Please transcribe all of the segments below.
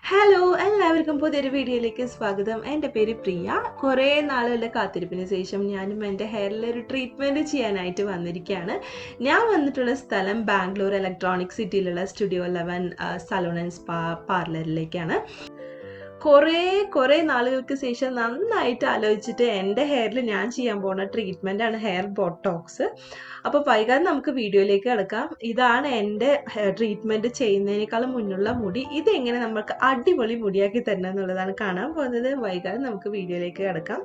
Hello എല്ലാവർക്കും പുതിയൊരു വീഡിയോയിലേക്ക് സ്വാഗതം. എന്റെ പേര് പ്രിയ. കുറേ നാളുകളുടെ കാത്തിരിപ്പിന് ശേഷം ഞാനും എന്റെ ഹെയറിൽ ഒരു ട്രീറ്റ്മെന്റ് ചെയ്യാനായിട്ട് വന്നിരിക്കുകയാണ്. ഞാൻ വന്നിട്ടുള്ള സ്ഥലം Bangalore electronic സിറ്റിയിലുള്ള studio eleven salon and spa പാർലറിലേക്കാണ് കുറേ കുറേ നാളുകൾക്ക് ശേഷം നന്നായിട്ട് ആലോചിച്ചിട്ട് എന്റെ ഹെയറിൽ ഞാൻ ചെയ്യാൻ പോകുന്ന ട്രീറ്റ്മെന്റ് ആണ് ഹെയർ ബോട്ടോക്സ് അപ്പോൾ വൈകാതെ നമുക്ക് വീഡിയോയിലേക്ക് കിടക്കാം. ഇതാണ് എന്റെ ട്രീറ്റ്മെന്റ് ചെയ്യുന്നതിനേക്കാളും മുന്നുള്ള മുടി. ഇതെങ്ങനെ നമുക്ക് അടിപൊളി മുടിയാക്കി തരണം എന്നുള്ളതാണ് കാണാൻ പോകുന്നത്. വൈകാതെ നമുക്ക് വീഡിയോയിലേക്ക് കിടക്കാം.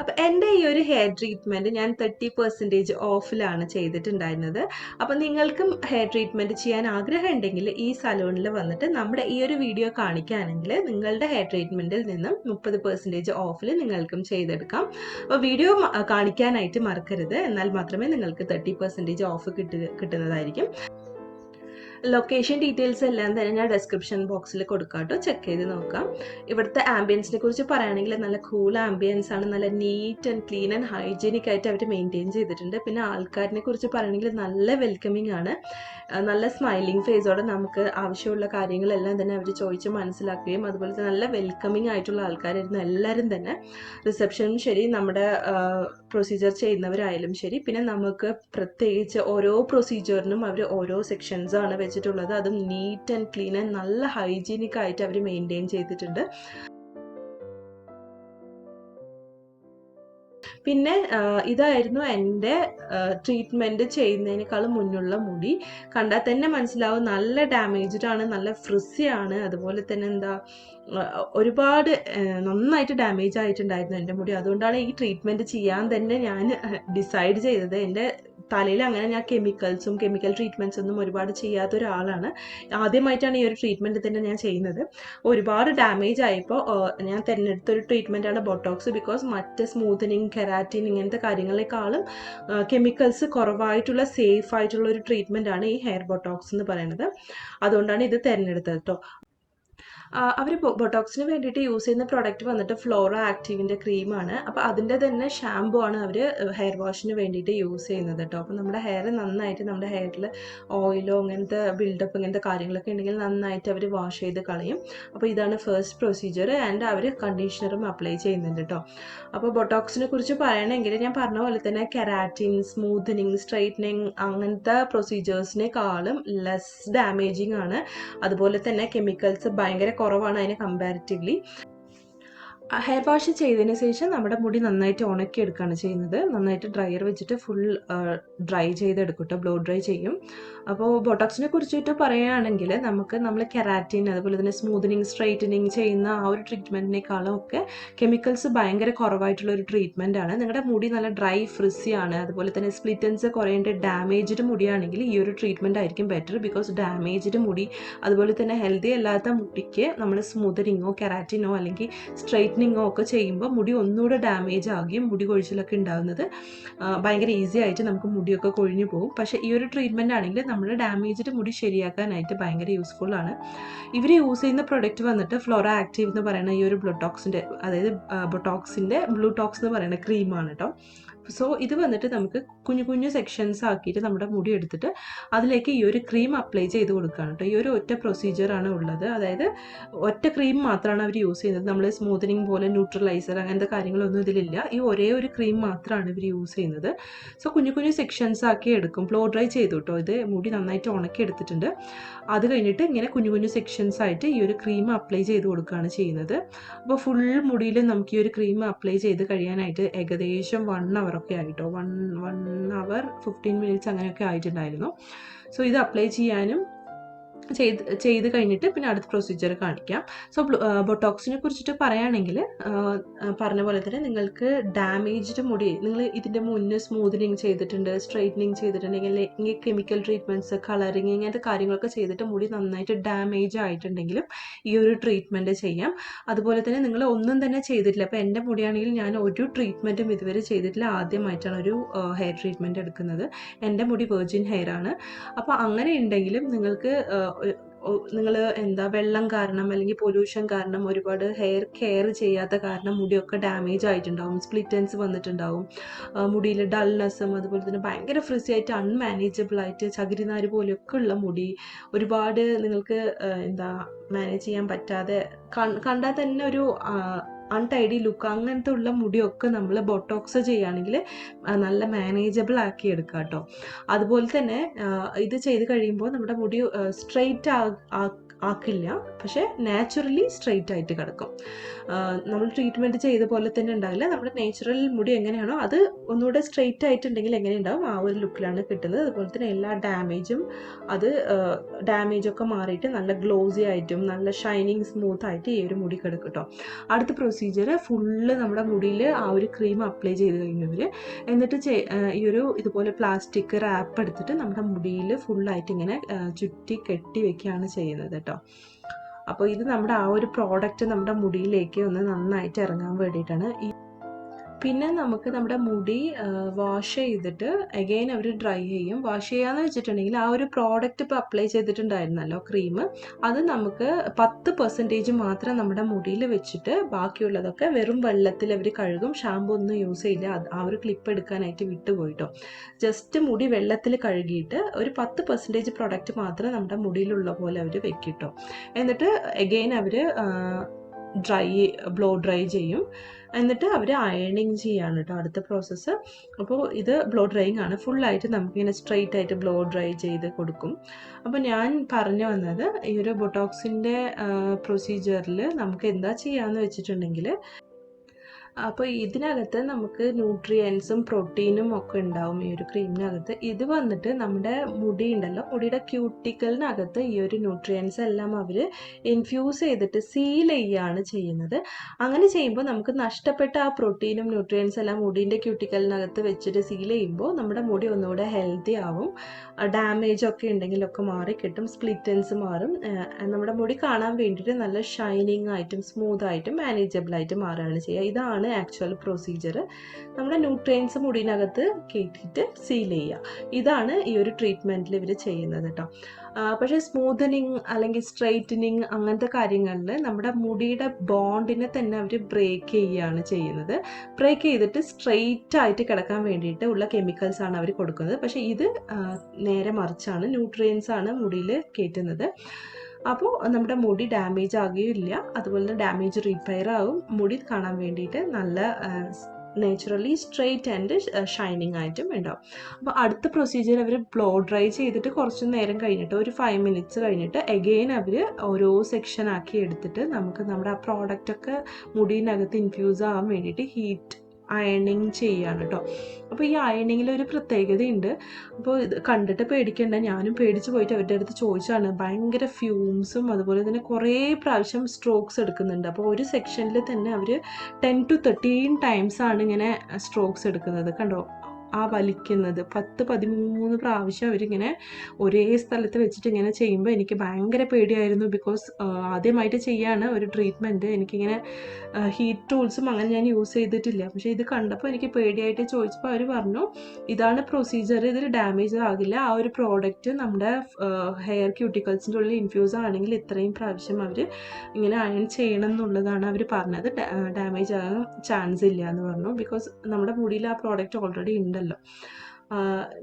അപ്പം എന്റെ ഈ ഒരു ഹെയർ ട്രീറ്റ്മെന്റ് ഞാൻ തേർട്ടി പെർസെന്റേജ് ഓഫിലാണ് ചെയ്തിട്ടുണ്ടായിരുന്നത്. അപ്പം നിങ്ങൾക്കും ഹെയർ ട്രീറ്റ്മെന്റ് ചെയ്യാൻ ആഗ്രഹം ഉണ്ടെങ്കിൽ ഈ സലൂണിൽ വന്നിട്ട് നമ്മുടെ ഈ ഒരു വീഡിയോ കാണിക്കുകയാണെങ്കിൽ നിങ്ങളുടെ ഹെയർ ട്രീറ്റ്മെന്റിൽ നിന്നും മുപ്പത് പെർസെന്റേജ് ഓഫിൽ നിങ്ങൾക്കും ചെയ്തെടുക്കാം. അപ്പോൾ വീഡിയോ കാണിക്കാനായിട്ട് മറക്കരുത്. എന്നാൽ മാത്രമേ നിങ്ങൾക്ക് തേർട്ടി പെർസെന്റേജ് ഓഫ് കിട്ടുന്നതായിരിക്കും. ലൊക്കേഷൻ ഡീറ്റെയിൽസ് എല്ലാം തന്നെ ഞാൻ ഡെസ്ക്രിപ്ഷൻ ബോക്സിൽ കൊടുക്കാം കേട്ടോ ചെക്ക് ചെയ്ത് നോക്കാം. ഇവിടുത്തെ ആംബിയൻസിനെ കുറിച്ച് പറയുകയാണെങ്കിൽ നല്ല കൂൾ ആംബിയൻസ് ആണ്. നല്ല neat and clean and hygienic ആയിട്ട് അവർ മെയിന്റെയിൻ ചെയ്തിട്ടുണ്ട്. പിന്നെ ആൾക്കാരിനെ കുറിച്ച് പറയുകയാണെങ്കിൽ നല്ല വെൽക്കമിങ് ആണ്. നല്ല സ്മൈലിംഗ് ഫേസോടെ നമുക്ക് ആവശ്യമുള്ള കാര്യങ്ങളെല്ലാം തന്നെ അവർ ചോദിച്ച് മനസ്സിലാക്കുകയും അതുപോലെ തന്നെ നല്ല വെൽക്കമിങ് ആയിട്ടുള്ള ആൾക്കാരായിരുന്നു എല്ലാവരും തന്നെ. റിസപ്ഷനും ശരി നമ്മുടെ പ്രൊസീജിയർ ചെയ്യുന്നവരായാലും ശരി. പിന്നെ നമുക്ക് പ്രത്യേകിച്ച് ഓരോ പ്രൊസീജിയറിനും അവർ ഓരോ സെക്ഷൻസ് വെച്ചിട്ടുള്ളത് അതും നീറ്റ് ആൻഡ് ക്ലീൻ ആൻഡ് നല്ല ഹൈജീനിക് ആയിട്ട് അവർ മെയിന്റെയിൻ ചെയ്തിട്ടുണ്ട്. പിന്നെ ഇതായിരുന്നു എന്റെ ട്രീറ്റ്മെന്റ് ചെയ്യുന്നതിനേക്കാളും മുന്നുള്ള മുടി. കണ്ടാൽ തന്നെ മനസ്സിലാവും നല്ല ഡാമേജ്ഡ് ആണ് നല്ല ഫ്രിസിയാണ് അതുപോലെ തന്നെ എന്താ ഒരുപാട് നന്നായിട്ട് ഡാമേജ് ആയിട്ടുണ്ടായിരുന്നു എന്റെ മുടി. അതുകൊണ്ടാണ് ഈ ട്രീറ്റ്മെന്റ് ചെയ്യാൻ തന്നെ ഞാൻ ഡിസൈഡ് ചെയ്തത്. എന്റെ തലയിൽ അങ്ങനെ ഞാൻ കെമിക്കൽസും കെമിക്കൽ ട്രീറ്റ്മെന്റ്സ് ഒന്നും ഒരുപാട് ചെയ്യാത്ത ഒരാളാണ്. ആദ്യമായിട്ടാണ് ഈ ഒരു ട്രീറ്റ്മെന്റ് തന്നെ ഞാൻ ചെയ്യുന്നത്. ഒരുപാട് ഡാമേജ് ആയപ്പോൾ ഞാൻ തിരഞ്ഞെടുത്തൊരു ട്രീറ്റ്മെന്റാണ് ബൊട്ടോക്സ് ബിക്കോസ് മറ്റ് സ്മൂത്തനിങ് കെരാറ്റിൻ ഇങ്ങനത്തെ കാര്യങ്ങളെക്കാളും കെമിക്കൽസ് കുറവായിട്ടുള്ള സേഫ് ആയിട്ടുള്ള ഒരു ട്രീറ്റ്മെന്റാണ് ഈ ഹെയർ ബൊട്ടോക്സ് എന്ന് പറയുന്നത്. അതുകൊണ്ടാണ് ഇത് തിരഞ്ഞെടുത്തത് കേട്ടോ അവർ ബൊട്ടോക്സിന് വേണ്ടിയിട്ട് യൂസ് ചെയ്യുന്ന പ്രോഡക്റ്റ് വന്നിട്ട് ഫ്ലോറ ആക്റ്റീവിന്റെ ക്രീമാണ് അപ്പോൾ അതിന്റെ തന്നെ ഷാമ്പു ആണ് അവർ ഹെയർ വാഷിന് വേണ്ടിയിട്ട് യൂസ് ചെയ്യുന്നത് കേട്ടോ അപ്പോൾ നമ്മുടെ ഹെയർ നന്നായിട്ട് നമ്മുടെ ഹെയറിൽ ഓയിലോ അങ്ങനത്തെ ബിൽഡപ്പ് ഇങ്ങനത്തെ കാര്യങ്ങളൊക്കെ ഉണ്ടെങ്കിൽ നന്നായിട്ട് അവർ വാഷ് ചെയ്ത് കളയും. അപ്പോൾ ഇതാണ് ഫസ്റ്റ് പ്രൊസീജിയർ ആൻഡ് അവർ കണ്ടീഷണറും അപ്ലൈ ചെയ്യുന്നുണ്ട് കേട്ടോ അപ്പോൾ ബൊട്ടോക്സിനെ കുറിച്ച് പറയണമെങ്കിൽ ഞാൻ പറഞ്ഞ പോലെ തന്നെ കെരാറ്റിൻ സ്മൂത്തനിങ് സ്ട്രൈറ്റനിങ് അങ്ങനത്തെ പ്രൊസീജിയേഴ്സിനേക്കാളും ലെസ് ഡാമേജിങ് ആണ്. അതുപോലെ തന്നെ കെമിക്കൽസ് ഭയങ്കര കുറവാണ് അതിന് കമ്പാരിറ്റീവ്ലി ഹെയർ വാഷ് ചെയ്തതിന് ശേഷം നമ്മുടെ മുടി നന്നായിട്ട് ഉണക്കി എടുക്കുകയാണ് ചെയ്യുന്നത്. നന്നായിട്ട് ഡ്രയർ വെച്ചിട്ട് ഫുൾ ഡ്രൈ ചെയ്തെടുക്കട്ടോ കേട്ടോ ബ്ലോ ഡ്രൈ ചെയ്യും. അപ്പോൾ ബോട്ടോക്സിനെ കുറിച്ചിട്ട് പറയുകയാണെങ്കിൽ നമുക്ക് നമ്മൾ കെരാറ്റിൻ അതുപോലെ തന്നെ സ്മൂത്തനിങ് സ്ട്രൈറ്റനിങ് ചെയ്യുന്ന ആ ഒരു ട്രീറ്റ്മെന്റിനേക്കാളും ഒക്കെ കെമിക്കൽസ് ഭയങ്കര കുറവായിട്ടുള്ള ഒരു ട്രീറ്റ്മെന്റ് ആണ് നിങ്ങളുടെ മുടി നല്ല ഡ്രൈ ഫ്രിസി ആണ്. അതുപോലെ തന്നെ സ്പ്ലിറ്റൻസ് കുറേണ്ട ഡാമേജ്ഡ് മുടിയാണെങ്കിൽ ഈ ഒരു ട്രീറ്റ്മെന്റ് ആയിരിക്കും ബെറ്റർ. ബിക്കോസ് ഡാമേജ്ഡ് മുടി അതുപോലെ തന്നെ ഹെൽത്തി അല്ലാത്ത മുടിക്ക് നമ്മൾ സ്മൂത്തനിങ്ങോ കെരാറ്റിനോ അല്ലെങ്കിൽ സ്ട്രൈറ്റനിങ്ങോ ഒക്കെ ചെയ്യുമ്പോൾ മുടി ഒന്നുകൂടെ ഡാമേജ് ആകുകയും മുടി കൊഴിച്ചിലൊക്കെ ഉണ്ടാകുന്നത് ഭയങ്കര ഈസി ആയിട്ട് നമുക്ക് മുടിയൊക്കെ കൊഴിഞ്ഞു പോകും. പക്ഷേ ഈ ഒരു ട്രീറ്റ്മെന്റ് ആണെങ്കിൽ നമ്മുടെ ഡാമേജ്ഡ് മുടി ശരിയാക്കാനായിട്ട് ഭയങ്കര യൂസ്ഫുൾ ആണ്. ഇവർ യൂസ് ചെയ്യുന്ന പ്രൊഡക്റ്റ് വന്നിട്ട് ഫ്ലോറ ആക്റ്റീവ് എന്ന് പറയുന്ന ഈ ഒരു ബ്ലൂടോക്സിന്റെ അതായത് ബൊട്ടോക്സിന്റെ ബ്ലൂടോക്സ് എന്ന് പറയുന്ന ക്രീമാണ് കേട്ടോ സോ ഇത് വന്നിട്ട് നമുക്ക് കുഞ്ഞു കുഞ്ഞു സെക്ഷൻസ് ആക്കിയിട്ട് നമ്മുടെ മുടി എടുത്തിട്ട് അതിലേക്ക് ഈ ഒരു ക്രീം അപ്ലൈ ചെയ്ത് കൊടുക്കുകയാണ് കേട്ടോ. ഈ ഒരു ഒറ്റ പ്രൊസീജിയറാണ് ഉള്ളത്. അതായത് ഒറ്റ ക്രീം മാത്രമാണ് അവർ യൂസ് ചെയ്യുന്നത്. നമ്മൾ സ്മൂത്തനിങ് പോലെ ന്യൂട്രലൈസർ അങ്ങനത്തെ കാര്യങ്ങളൊന്നും ഇതിലില്ല. ഈ ഒരേ ഒരു ക്രീം മാത്രമാണ് ഇവർ യൂസ് ചെയ്യുന്നത്. സോ കുഞ്ഞു കുഞ്ഞു സെക്ഷൻസ് ആക്കി എടുക്കും. ഫ്ലോ ഡ്രൈ ചെയ്തു കേട്ടോ. ഇത് മുടി നന്നായിട്ട് ഉണക്കി എടുത്തിട്ടുണ്ട്. അത് കഴിഞ്ഞിട്ട് ഇങ്ങനെ കുഞ്ഞു കുഞ്ഞു സെക്ഷൻസ് ആയിട്ട് ഈ ഒരു ക്രീം അപ്ലൈ ചെയ്ത് കൊടുക്കുകയാണ് ചെയ്യുന്നത്. അപ്പോൾ ഫുൾ മുടിയിൽ നമുക്ക് ഈ ഒരു ക്രീം അപ്ലൈ ചെയ്ത് കഴിയാനായിട്ട് ഏകദേശം വൺ അവർ ഒക്കെ ആയിട്ടോ. One one hour fifteen minutes അങ്ങനെയൊക്കെ ആയിട്ടുണ്ടായിരുന്നു. സോ ഇത് അപ്ലൈ ചെയ്യാനും ചെയ്ത് ചെയ്ത് കഴിഞ്ഞിട്ട് പിന്നെ അടുത്ത പ്രൊസീജിയർ കാണിക്കാം. സോ ബൊട്ടോക്സിനെ കുറിച്ചിട്ട് പറയുകയാണെങ്കിൽ പറഞ്ഞ പോലെ തന്നെ നിങ്ങൾക്ക് ഡാമേജ്ഡ് മുടി നിങ്ങൾ ഇതിന്റെ മുന്നേ സ്മൂത്തനിങ് ചെയ്തിട്ടുണ്ട് സ്ട്രൈറ്റനിങ് ചെയ്തിട്ടുണ്ടെങ്കിൽ അല്ലെങ്കിൽ കെമിക്കൽ ട്രീറ്റ്മെന്റ്സ് കളറിങ് ഇങ്ങനത്തെ കാര്യങ്ങളൊക്കെ ചെയ്തിട്ട് മുടി നന്നായിട്ട് ഡാമേജ് ആയിട്ടുണ്ടെങ്കിലും ഈ ഒരു ട്രീറ്റ്മെന്റ് ചെയ്യാം. അതുപോലെ തന്നെ നിങ്ങൾ ഒന്നും തന്നെ ചെയ്തിട്ടില്ല. അപ്പോൾ എന്റെ മുടിയാണെങ്കിൽ ഞാൻ ഒരു ട്രീറ്റ്മെന്റും ഇതുവരെ ചെയ്തിട്ടില്ല. ആദ്യമായിട്ടാണ് ഒരു ഹെയർ ട്രീറ്റ്മെന്റ് എടുക്കുന്നത്. എന്റെ മുടി വെർജിൻ ഹെയർ ആണ്. അപ്പോൾ അങ്ങനെ ഉണ്ടെങ്കിലും നിങ്ങൾക്ക് നിങ്ങൾ എന്താ വെള്ളം കാരണം അല്ലെങ്കിൽ പൊല്യൂഷൻ കാരണം ഒരുപാട് ഹെയർ കെയർ ചെയ്യാത്ത കാരണം മുടിയൊക്കെ ഡാമേജ് ആയിട്ടുണ്ടാവും സ്പ്ലിറ്റൻസ് വന്നിട്ടുണ്ടാവും. മുടിയിൽ ഡൾനെസ്സും അതുപോലെ തന്നെ ഭയങ്കര ഫ്രിസി ആയിട്ട് അൺമാനേജബിൾ ആയിട്ട് ചകിരിനാര് പോലെയൊക്കെ ഉള്ള മുടി ഒരുപാട് നിങ്ങൾക്ക് എന്താ മാനേജ് ചെയ്യാൻ പറ്റാതെ കണ്ടാൽ തന്നെ ഒരു അൺടൈഡി ലുക്ക് അങ്ങനത്തെ ഉള്ള മുടിയൊക്കെ നമ്മൾ ബൊട്ടോക്സ് ചെയ്യുകയാണെങ്കിൽ നല്ല മാനേജബിൾ ആക്കി എടുക്കുക കേട്ടോ അതുപോലെ തന്നെ ഇത് ചെയ്ത് കഴിയുമ്പോൾ നമ്മുടെ മുടി സ്ട്രെയിറ്റ് ആക്കില്ല. പക്ഷെ നാച്ചുറലി സ്ട്രെയിറ്റ് ആയിട്ട് കിടക്കും. നമ്മൾ ട്രീറ്റ്മെന്റ് ചെയ്ത പോലെ തന്നെ ഉണ്ടാവില്ല. നമ്മുടെ നാച്ചുറൽ മുടി എങ്ങനെയാണോ അത് ഒന്നുകൂടെ സ്ട്രെയിറ്റ് ആയിട്ടുണ്ടെങ്കിൽ എങ്ങനെ ഉണ്ടാവും ആ ഒരു ലുക്കിലാണ് കിട്ടുന്നത്. അതുപോലെ തന്നെ എല്ലാ ഡാമേജും അത് ഡാമേജൊക്കെ മാറിയിട്ട് നല്ല ഗ്ലോസി ആയിട്ടും നല്ല ഷൈനിങ് സ്മൂത്ത് ആയിട്ട് ഈ ഒരു മുടി കിടക്കും കേട്ടോ. അടുത്ത പ്രൊസീജിയർ ഫുള്ള് നമ്മുടെ മുടിയിൽ ആ ഒരു ക്രീം അപ്ലൈ ചെയ്ത് കഴിഞ്ഞവർ എന്നിട്ട് ഈ ഒരു ഇതുപോലെ പ്ലാസ്റ്റിക് റാപ്പ് എടുത്തിട്ട് നമ്മുടെ മുടിയിൽ ഫുള്ളായിട്ട് ഇങ്ങനെ ചുറ്റി കെട്ടി വെക്കുകയാണ് ചെയ്യുന്നത് കേട്ടോ. അപ്പോൾ ഇത് നമ്മുടെ ആ ഒരു പ്രോഡക്റ്റ് നമ്മുടെ മുടിയിലേക്ക് ഒന്ന് നന്നായിട്ട് ഇറങ്ങാൻ വേണ്ടിയിട്ടാണ് ഈ പിന്നെ നമുക്ക് നമ്മുടെ മുടി വാഷ് ചെയ്തിട്ട് അഗെയിൻ അവർ ഡ്രൈ ചെയ്യും. വാഷ് ചെയ്യാന്ന് വെച്ചിട്ടുണ്ടെങ്കിൽ ആ ഒരു പ്രോഡക്റ്റ് ഇപ്പോൾ അപ്ലൈ ചെയ്തിട്ടുണ്ടായിരുന്നല്ലോ ക്രീം അത് നമുക്ക് പത്ത് പെർസെന്റേജ് മാത്രം നമ്മുടെ മുടിയിൽ വെച്ചിട്ട് ബാക്കിയുള്ളതൊക്കെ വെറും വെള്ളത്തിൽ അവർ കഴുകും. ഷാമ്പു ഒന്നും യൂസ് ചെയ്യില്ല. ആ ഒരു ക്ലിപ്പ് എടുക്കാനായിട്ട് വിട്ടുപോയിട്ടോ ജസ്റ്റ് മുടി വെള്ളത്തിൽ കഴുകിയിട്ട് ഒരു പത്ത് പെർസെന്റേജ് പ്രോഡക്റ്റ് മാത്രം നമ്മുടെ മുടിയിലുള്ള പോലെ അവർ വെക്കിട്ടോ. എന്നിട്ട് എഗെയിൻ അവർ ഡ്രൈ ബ്ലോ ഡ്രൈ ചെയ്യും. എന്നിട്ട് അവർ അയണിങ് ചെയ്യാണ് കേട്ടോ അടുത്ത പ്രോസസ്സ് അപ്പോൾ ഇത് ബ്ലോ ഡ്രൈയിങ് ആണ്. ഫുള്ളായിട്ട് നമുക്കിങ്ങനെ സ്ട്രെയിറ്റ് ആയിട്ട് ബ്ലോ ഡ്രൈ ചെയ്ത് കൊടുക്കും. അപ്പോൾ ഞാൻ പറഞ്ഞു വന്നത് ഈ ഒരു ബൊട്ടോക്സിന്റെ പ്രൊസീജിയറിൽ നമുക്ക് എന്താ ചെയ്യാന്ന് വെച്ചിട്ടുണ്ടെങ്കിൽ അപ്പോൾ ഇതിനകത്ത് നമുക്ക് ന്യൂട്രിയൻസും പ്രോട്ടീനും ഒക്കെ ഉണ്ടാവും ഈ ഒരു ക്രീമിനകത്ത് ഇത് വന്നിട്ട് നമ്മുടെ മുടി ഉണ്ടല്ലോ മുടിയുടെ ക്യൂട്ടിക്കലിനകത്ത് ഈ ഒരു ന്യൂട്രിയൻസ് എല്ലാം അവർ ഇൻഫ്യൂസ് ചെയ്തിട്ട് സീൽ ചെയ്യുകയാണ് ചെയ്യുന്നത്. അങ്ങനെ ചെയ്യുമ്പോൾ നമുക്ക് നഷ്ടപ്പെട്ട ആ പ്രോട്ടീനും ന്യൂട്രിയൻസ് എല്ലാം മുടീന്റെ ക്യൂട്ടിക്കലിനകത്ത് വെച്ചിട്ട് സീൽ ചെയ്യുമ്പോൾ നമ്മുടെ മുടി ഒന്നുകൂടെ ഹെൽത്തി ആവും. ഡാമേജ് ഒക്കെ ഉണ്ടെങ്കിലൊക്കെ മാറി കിട്ടും സ്പ്ലിറ്റൻസ് മാറും. നമ്മുടെ മുടി കാണാൻ വേണ്ടിയിട്ട് നല്ല ഷൈനിങ് ആയിട്ടും സ്മൂത്ത് ആയിട്ടും മാനേജബിൾ ആയിട്ട് മാറുകയാണ് ചെയ്യുക. ഇതാണ് ആക്ച്വൽ പ്രൊസീജിയർ നമ്മുടെ ന്യൂട്രിയൻസ് മുടിനകത്ത് കയറ്റിയിട്ട് സീൽ ചെയ്യുക. ഇതാണ് ഈ ഒരു ട്രീറ്റ്മെന്റിൽ ഇവർ ചെയ്യുന്നത് കേട്ടോ പക്ഷേ സ്മൂത്തനിങ് അല്ലെങ്കിൽ സ്ട്രെയിറ്റനിങ് അങ്ങനത്തെ കാര്യങ്ങളിൽ നമ്മുടെ മുടിയുടെ ബോണ്ടിനെ തന്നെ അവർ ബ്രേക്ക് ചെയ്യുകയാണ് ചെയ്യുന്നത്. ബ്രേക്ക് ചെയ്തിട്ട് സ്ട്രെയിറ്റ് ആയിട്ട് കിടക്കാൻ വേണ്ടിയിട്ട് ഉള്ള കെമിക്കൽസ് ആണ് അവർ കൊടുക്കുന്നത്. പക്ഷേ ഇത് നേരെ മറിച്ചാണ് ന്യൂട്രിയൻസ് ആണ് മുടിയിൽ കയറ്റുന്നത് അപ്പോൾ നമ്മുടെ മുടി ഡാമേജ് ആകുകയില്ല. അതുപോലെ തന്നെ ഡാമേജ് റിപ്പയർ ആകും. മുടി കാണാൻ വേണ്ടിയിട്ട് നല്ല നാച്ചുറലി സ്ട്രെയിറ്റ് ആൻഡ് ഷൈനിങ് ആയിട്ടും ഉണ്ടാവും. അപ്പോൾ അടുത്ത പ്രൊസീജിയർ അവർ ബ്ലോ ഡ്രൈ ചെയ്തിട്ട് കുറച്ച് നേരം കഴിഞ്ഞിട്ട് ഒരു ഫൈവ് മിനിറ്റ്സ് കഴിഞ്ഞിട്ട് എഗെയിൻ അവർ ഓരോ സെക്ഷൻ ആക്കി എടുത്തിട്ട് നമുക്ക് നമ്മുടെ ആ പ്രോഡക്റ്റ് ഒക്കെ മുടിയിനകത്ത് ഇൻഫ്യൂസ് ആവാൻ വേണ്ടിയിട്ട് ഹീറ്റ് അയണിങ് ചെയ്യുകയാണ് കേട്ടോ. അപ്പോൾ ഈ അയണിങ്ങിൽ ഒരു പ്രത്യേകതയുണ്ട്. അപ്പോൾ ഇത് കണ്ടിട്ട് പേടിക്കേണ്ട ഞാനും പേടിച്ച് പോയിട്ട് അവരുടെ അടുത്ത് ചോദിച്ചാണ്. ഭയങ്കര ഫ്യൂംസും അതുപോലെ തന്നെ കുറേ പ്രാവശ്യം സ്ട്രോക്സ് എടുക്കുന്നുണ്ട്. അപ്പോൾ ഒരു സെക്ഷനിൽ തന്നെ അവർ ടെൻ ടു തേർട്ടീൻ ടൈംസ് ആണ് ഇങ്ങനെ സ്ട്രോക്സ് എടുക്കുന്നത്. കണ്ടോ? ആ വലിക്കുന്നത്. പത്ത് പതിമൂന്ന് പ്രാവശ്യം അവരിങ്ങനെ ഒരേ സ്ഥലത്ത് വെച്ചിട്ട് ഇങ്ങനെ ചെയ്യുമ്പോൾ എനിക്ക് ഭയങ്കര പേടിയായിരുന്നു. ബിക്കോസ് ആദ്യമായിട്ട് ചെയ്യാണ് ഒരു ട്രീറ്റ്മെന്റ് എനിക്കിങ്ങനെ ഹീറ്റ് ടൂൾസും അങ്ങനെ ഞാൻ യൂസ് ചെയ്തിട്ടില്ല. പക്ഷേ ഇത് കണ്ടപ്പോൾ എനിക്ക് പേടിയായിട്ട് ചോദിച്ചപ്പോൾ അവർ പറഞ്ഞു ഇതാണ് പ്രൊസീജിയർ ഇതിൽ ഡാമേജ് ആകില്ല. ആ ഒരു പ്രോഡക്റ്റ് നമ്മുടെ ഹെയർ ക്യൂട്ടിക്കൽസിന്റെ ഉള്ളിൽ ഇൻഫ്യൂസ് ആണെങ്കിൽ ഇത്രയും പ്രാവശ്യം അവർ ഇങ്ങനെ അയൺ ചെയ്യണം എന്നുള്ളതാണ് അവർ പറഞ്ഞത് ഡാമേജ് ആകാൻ ചാൻസ് ഇല്ല എന്ന് പറഞ്ഞു. ബിക്കോസ് നമ്മുടെ മുടിയിൽ ആ പ്രോഡക്റ്റ് ഓൾറെഡി ഉണ്ടല്ലോ.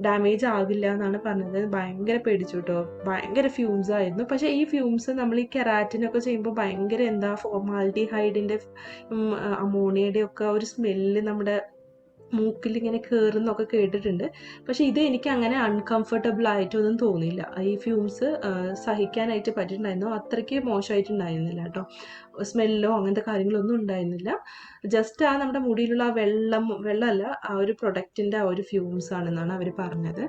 ഡാമേജ് ആകില്ല എന്നാണ് പറഞ്ഞത്. ഭയങ്കര പേടിച്ചു കേട്ടോ ഭയങ്കര ഫ്യൂംസ് ആയിരുന്നു. പക്ഷേ ഈ ഫ്യൂംസ് നമ്മൾ ഈ കെറാറ്റിനൊക്കെ ചെയ്യുമ്പോൾ ഭയങ്കര എന്താ ഫോർമാലിറ്റി ഹൈഡിന്റെ അമോണിയയുടെ ഒക്കെ ഒരു സ്മെല്ല് നമ്മുടെ മൂക്കിൽ ഇങ്ങനെ കയറുന്നൊക്കെ കേട്ടിട്ടുണ്ട്. പക്ഷേ ഇത് എനിക്ക് അങ്ങനെ അൺകംഫർട്ടബിൾ ആയിട്ടൊന്നും തോന്നിയില്ല. ഈ ഫ്യൂംസ് സഹിക്കാനായിട്ട് പറ്റിയിട്ടുണ്ടായിരുന്നു. അത്രയ്ക്ക് മോശമായിട്ടുണ്ടായിരുന്നില്ല കേട്ടോ. സ്മെല്ലോ അങ്ങനത്തെ കാര്യങ്ങളൊന്നും ഉണ്ടായിരുന്നില്ല. ജസ്റ്റ് ആ നമ്മുടെ മുടിയിലുള്ള ആ വെള്ളം വെള്ളമല്ല ആ ഒരു പ്രൊഡക്റ്റിന്റെ ആ ഒരു ഫ്യൂംസ് ആണെന്നാണ് അവർ പറഞ്ഞത്.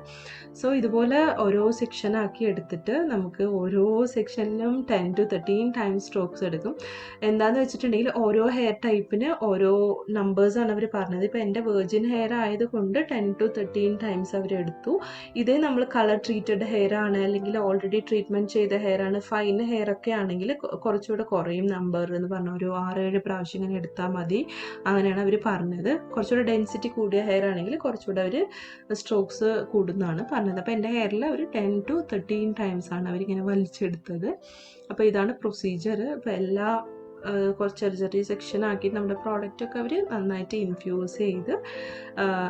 സോ ഇതുപോലെ ഓരോ സെക്ഷനാക്കി എടുത്തിട്ട് നമുക്ക് ഓരോ സെക്ഷനിലും ten to thirteen time strokes എടുക്കും. എന്താണെന്ന് വെച്ചിട്ടുണ്ടെങ്കിൽ ഓരോ ഹെയർ ടൈപ്പിന് ഓരോ നമ്പേഴ്സാണ് അവർ പറഞ്ഞത്. ഇപ്പോൾ എന്റെ വെർജിൻ ഹെയർ ആയതുകൊണ്ട് ടെൻ ടു തേർട്ടീൻ ടൈംസ് അവരെടുത്തു. ഇതേ നമ്മൾ കളർ ട്രീറ്റഡ് ഹെയർ ആണ് അല്ലെങ്കിൽ ഓൾറെഡി ട്രീറ്റ്മെന്റ് ചെയ്ത ഹെയർ ആണ്. ഫൈൻ ഹെയർ ഒക്കെ ആണെങ്കിൽ കുറച്ചുകൂടെ കുറയും നമ്പർ എന്ന് പറഞ്ഞ ഒരു ആറേഴ് പ്രാവശ്യം ഇങ്ങനെ എടുത്താൽ മതി. അങ്ങനെയാണ് അവർ പറഞ്ഞത്. കുറച്ചുകൂടെ ഡെൻസിറ്റി കൂടിയ ഹെയർ ആണെങ്കിൽ കുറച്ചുകൂടെ അവർ സ്ട്രോക്സ് കൂടുന്നതാണ് പറഞ്ഞത്. അപ്പോൾ എന്റെ ഹെയറിൽ ഒരു ടെൻ ടു തേർട്ടീൻ ടൈംസ് ആണ് അവരിങ്ങനെ വലിച്ചെടുത്തത്. അപ്പോൾ ഇതാണ് പ്രൊസീജിയർ അപ്പോൾ എല്ലാ കുറച്ച് ചെറിയ സെക്ഷൻ ആക്കി നമ്മുടെ പ്രോഡക്റ്റ് ഒക്കെ അവർ നന്നായിട്ട് ഇൻഫ്യൂസ് ചെയ്ത്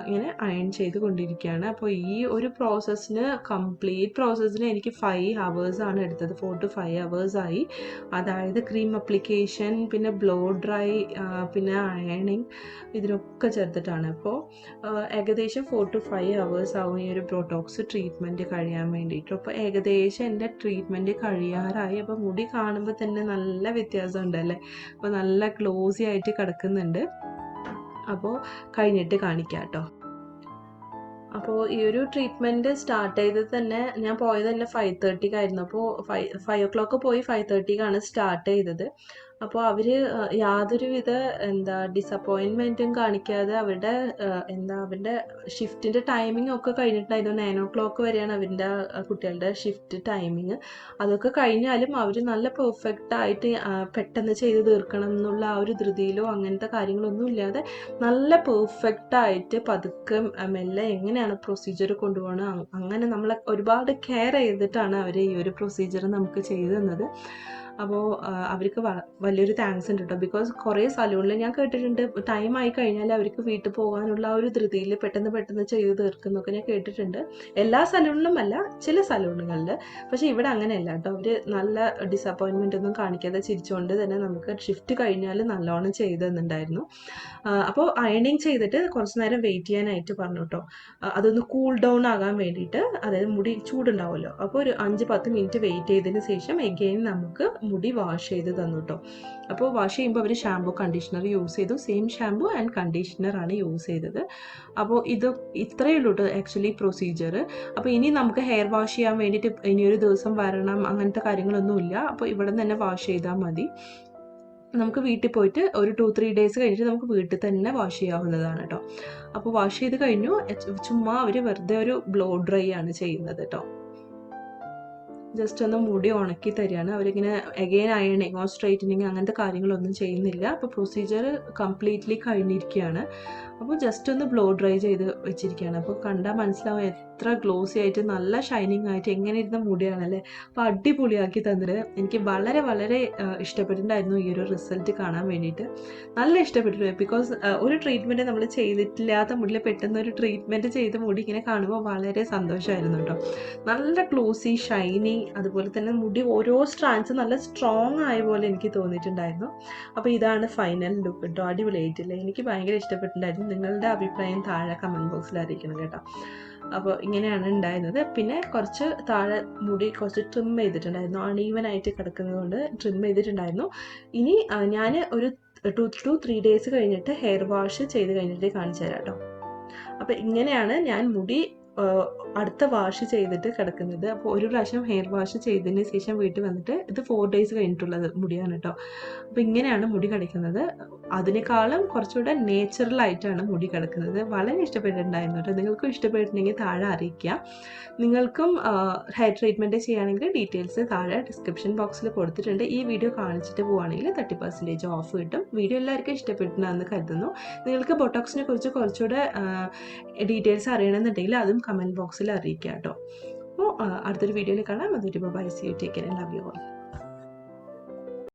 ഇങ്ങനെ അയൺ ചെയ്ത് കൊണ്ടിരിക്കുകയാണ്. അപ്പോൾ ഈ ഒരു പ്രോസസ്സിന് കംപ്ലീറ്റ് പ്രോസസ്സിന് എനിക്ക് ഫൈവ് ഹവേഴ്സാണ് എടുത്തത്. ഫോർ ടു ഫൈവ് ഹവേഴ്സായി അതായത് ക്രീം അപ്ലിക്കേഷൻ പിന്നെ ബ്ലോ ഡ്രൈ പിന്നെ അയണിങ് ഇതിനൊക്കെ ചേർത്തിട്ടാണ്. അപ്പോൾ ഏകദേശം ഫോർ ടു ഫൈവ് ഹവേഴ്സ് ആവും ഈ ഒരു പ്രോട്ടോക്സ് ട്രീറ്റ്മെന്റ് കഴിയാൻ വേണ്ടിയിട്ട്. അപ്പോൾ ഏകദേശം എന്റെ ട്രീറ്റ്മെന്റ് കഴിയാറായി. അപ്പോൾ മുടി കാണുമ്പോൾ തന്നെ നല്ല വ്യത്യാസം ഉണ്ടല്ലേ അപ്പോൾ നല്ല ക്ലോസി ആയിട്ട് കിടക്കുന്നുണ്ട്. അപ്പോൾ കഴിഞ്ഞിട്ട് കാണിക്കാം കേട്ടോ അപ്പോൾ ഈ ഒരു ട്രീറ്റ്മെന്റ് സ്റ്റാർട്ട് ചെയ്തത് തന്നെ ഞാൻ പോയത് തന്നെ ഫൈവ് തേർട്ടിക്കായിരുന്നു അപ്പോൾ ഫൈവ് ഫൈവ് ഒ ക്ലോക്ക് പോയി ഫൈവ് തേർട്ടിക്കാണ് സ്റ്റാർട്ട് ചെയ്തത്. അപ്പോൾ അവർ യാതൊരുവിധ എന്താ ഡിസപ്പോയിൻമെന്റും കാണിക്കാതെ അവരുടെ എന്താ അവരുടെ ഷിഫ്റ്റിന്റെ ടൈമിംഗ് ഒക്കെ കഴിഞ്ഞിട്ടുണ്ടായിരുന്നു. നയൻ ഓ ക്ലോക്ക് വരെയാണ് അവരുടെ കുട്ടികളുടെ ഷിഫ്റ്റ് ടൈമിങ് അതൊക്കെ കഴിഞ്ഞാലും അവർ നല്ല പെർഫെക്റ്റ് ആയിട്ട് പെട്ടെന്ന് ചെയ്ത് തീർക്കണം എന്നുള്ള ആ ഒരു ധൃതിയിലോ അങ്ങനത്തെ കാര്യങ്ങളൊന്നും ഇല്ലാതെ നല്ല പെർഫെക്റ്റ് ആയിട്ട് പതുക്കെ മെല്ലെ എങ്ങനെയാണ് പ്രൊസീജിയർ കൊണ്ടുപോകണം അങ്ങനെ നമ്മളെ ഒരുപാട് കെയർ ചെയ്തിട്ടാണ് അവർ ഈ ഒരു പ്രൊസീജിയർ നമുക്ക് ചെയ്തു തന്നത്. അപ്പോൾ അവർക്ക് വലിയൊരു താങ്ക്സ് ഉണ്ട് കേട്ടോ ബിക്കോസ് കുറേ സലൂണിൽ ഞാൻ കേട്ടിട്ടുണ്ട് ടൈം ആയി കഴിഞ്ഞാൽ അവർക്ക് വീട്ടിൽ പോകാനുള്ള ആ ഒരു ധൃതിയിൽ പെട്ടെന്ന് പെട്ടെന്ന് ചെയ്ത് തീർക്കുന്നൊക്കെ ഞാൻ കേട്ടിട്ടുണ്ട്. എല്ലാ സലൂണിലും അല്ല ചില സലൂണുകളിൽ പക്ഷേ ഇവിടെ അങ്ങനെയല്ല കേട്ടോ അവർ നല്ല ഡിസപ്പോയിൻമെന്റ് ഒന്നും കാണിക്കാതെ ചിരിച്ചുകൊണ്ട് തന്നെ നമുക്ക് ഷിഫ്റ്റ് കഴിഞ്ഞാൽ നല്ലോണം ചെയ്തു തന്നിട്ടുണ്ടായിരുന്നു. അപ്പോൾ അയണിങ് ചെയ്തിട്ട് കുറച്ച് നേരം വെയിറ്റ് ചെയ്യാനായിട്ട് പറഞ്ഞു കേട്ടോ അതൊന്ന് കൂൾ ഡൗൺ ആകാൻ വേണ്ടിയിട്ട് അതായത് മുടി ചൂടുണ്ടാവുമല്ലോ. അപ്പോൾ ഒരു അഞ്ച് പത്ത് മിനിറ്റ് വെയിറ്റ് ചെയ്തതിന് ശേഷം എഗെയിൻ നമുക്ക് മുടി വാഷ് ചെയ്ത് തന്നു കേട്ടോ അപ്പോൾ വാഷ് ചെയ്യുമ്പോൾ അവർ ഷാമ്പു കണ്ടീഷണർ യൂസ് ചെയ്തു. സെയിം ഷാമ്പു ആൻഡ് കണ്ടീഷണറാണ് യൂസ് ചെയ്തത്. അപ്പോൾ ഇത് ഇത്രയേ ഉള്ളൂ കേട്ടോ ആക്ച്വലി പ്രൊസീജിയർ അപ്പോൾ ഇനി നമുക്ക് ഹെയർ വാഷ് ചെയ്യാൻ വേണ്ടിയിട്ട് ഇനിയൊരു ദിവസം വരണം അങ്ങനത്തെ കാര്യങ്ങളൊന്നുമില്ല അപ്പോൾ ഇവിടെ നിന്ന് തന്നെ വാഷ് ചെയ്താൽ മതി. നമുക്ക് വീട്ടിൽ പോയിട്ട് ഒരു ടു ത്രീ ഡേയ്സ് കഴിഞ്ഞിട്ട് നമുക്ക് വീട്ടിൽ തന്നെ വാഷ് ചെയ്യാവുന്നതാണ് കേട്ടോ അപ്പോൾ വാഷ് ചെയ്ത് കഴിഞ്ഞു. ചുമ്മാ അവർ വെറുതെ ഒരു ബ്ലോ ഡ്രൈ ആണ് ചെയ്യുന്നത് കേട്ടോ ജസ്റ്റ് ഒന്ന് മുടി ഉണക്കി തരികയാണ്. അവരിങ്ങനെ അഗെയിൻ അയണിങ് ഓർ സ്ട്രൈറ്റനിങ് അങ്ങനത്തെ കാര്യങ്ങളൊന്നും ചെയ്യുന്നില്ല. അപ്പോൾ പ്രൊസീജിയർ കംപ്ലീറ്റ്ലി കഴിഞ്ഞിരിക്കുകയാണ്. അപ്പോൾ ജസ്റ്റ് ഒന്ന് ബ്ലോ ഡ്രൈ ചെയ്ത് വെച്ചിരിക്കുകയാണ്. അപ്പോൾ കണ്ടാൽ മനസ്സിലാവും എത്ര ഗ്ലോസി ആയിട്ട് നല്ല ഷൈനിങ് ആയിട്ട് എങ്ങനെ ഇരുന്ന മുടിയാണല്ലേ? അപ്പോൾ അടിപൊളിയാക്കി തന്നിട്ട് എനിക്ക് വളരെ വളരെ ഇഷ്ടപ്പെട്ടിട്ടുണ്ടായിരുന്നു ഈ ഒരു റിസൾട്ട് കാണാൻ വേണ്ടിയിട്ട്. നല്ല ഇഷ്ടപ്പെട്ടിട്ടുണ്ട് ബിക്കോസ് ഒരു ട്രീറ്റ്മെന്റ് നമ്മൾ ചെയ്തിട്ടില്ലാത്ത മുടിയിൽ പെട്ടെന്ന് ഒരു ട്രീറ്റ്മെന്റ് ചെയ്ത മുടി ഇങ്ങനെ കാണുമ്പോൾ വളരെ സന്തോഷമായിരുന്നു കേട്ടോ. നല്ല ഗ്ലോസി ഷൈനി അതുപോലെ തന്നെ മുടി ഓരോ സ്ട്രാൻസ് നല്ല സ്ട്രോങ് ആയ പോലെ എനിക്ക് തോന്നിയിട്ടുണ്ടായിരുന്നു. അപ്പോൾ ഇതാണ് ഫൈനൽ ലുക്ക് കേട്ടോ. അടിപൊളിയായിട്ടില്ലേ? എനിക്ക് ഭയങ്കര ഇഷ്ടപ്പെട്ടിട്ടുണ്ടായിരുന്നു. നിങ്ങളുടെ അഭിപ്രായം താഴെ കമന്റ് ബോക്സിൽ അറിയിക്കണം കേട്ടോ. അപ്പോൾ ഇങ്ങനെയാണ് ഉണ്ടായിരുന്നത്. പിന്നെ കുറച്ച് താഴെ മുടി കുറച്ച് ട്രിം ചെയ്തിട്ടുണ്ടായിരുന്നു. അണീവൻ ആയിട്ട് കിടക്കുന്നത് കൊണ്ട് ട്രിം ചെയ്തിട്ടുണ്ടായിരുന്നു. ഇനി ഞാൻ ഒരു ടു ടു ത്രീ ഡേയ്സ് കഴിഞ്ഞിട്ട് ഹെയർ വാഷ് ചെയ്ത് കഴിഞ്ഞിട്ട് കാണിച്ചു തരാം കേട്ടോ. അപ്പോൾ ഇങ്ങനെയാണ് ഞാൻ മുടി അടുത്ത വാഷ് ചെയ്തിട്ട് കിടക്കുന്നത്. അപ്പോൾ ഒരു പ്രാവശ്യം ഹെയർ വാഷ് ചെയ്തതിന് ശേഷം വീട്ടിൽ വന്നിട്ട് ഇത് ഫോർ ഡേയ്സ് കഴിഞ്ഞിട്ടുള്ളത് മുടിയാണ് കേട്ടോ അപ്പോൾ ഇങ്ങനെയാണ് മുടി കിടക്കുന്നത്. അതിനേക്കാളും കുറച്ചുകൂടെ നേച്ചുറലായിട്ടാണ് മുടി കിടക്കുന്നത്. വളരെ ഇഷ്ടപ്പെട്ടിട്ടുണ്ടായിരുന്നു കേട്ടോ നിങ്ങൾക്കും ഇഷ്ടപ്പെട്ടിട്ടുണ്ടെങ്കിൽ താഴെ അറിയിക്കുക നിങ്ങൾക്കും ഹെയർ ട്രീറ്റ്മെന്റ് ചെയ്യുകയാണെങ്കിൽ ഡീറ്റെയിൽസ് താഴെ ഡിസ്ക്രിപ്ഷൻ ബോക്സിൽ കൊടുത്തിട്ടുണ്ട്. ഈ വീഡിയോ കാണിച്ചിട്ട് പോവുകയാണെങ്കിൽ തേർട്ടി പെർസെന്റേജ് ഓഫ് കിട്ടും. വീഡിയോ എല്ലാവർക്കും ഇഷ്ടപ്പെട്ടിട്ടുണ്ടെന്ന് കരുതുന്നു. നിങ്ങൾക്ക് ബൊട്ടോക്സിനെ കുറിച്ച് കുറച്ചുകൂടെ ഡീറ്റെയിൽസ് അറിയണമെന്നുണ്ടെങ്കിൽ അതും കമന്റ് ബോക്സിൽ അറിയിക്കാം കേട്ടോ അപ്പോൾ അടുത്തൊരു വീഡിയോയിൽ കാണാം. അതൊരു bye see you take care love you all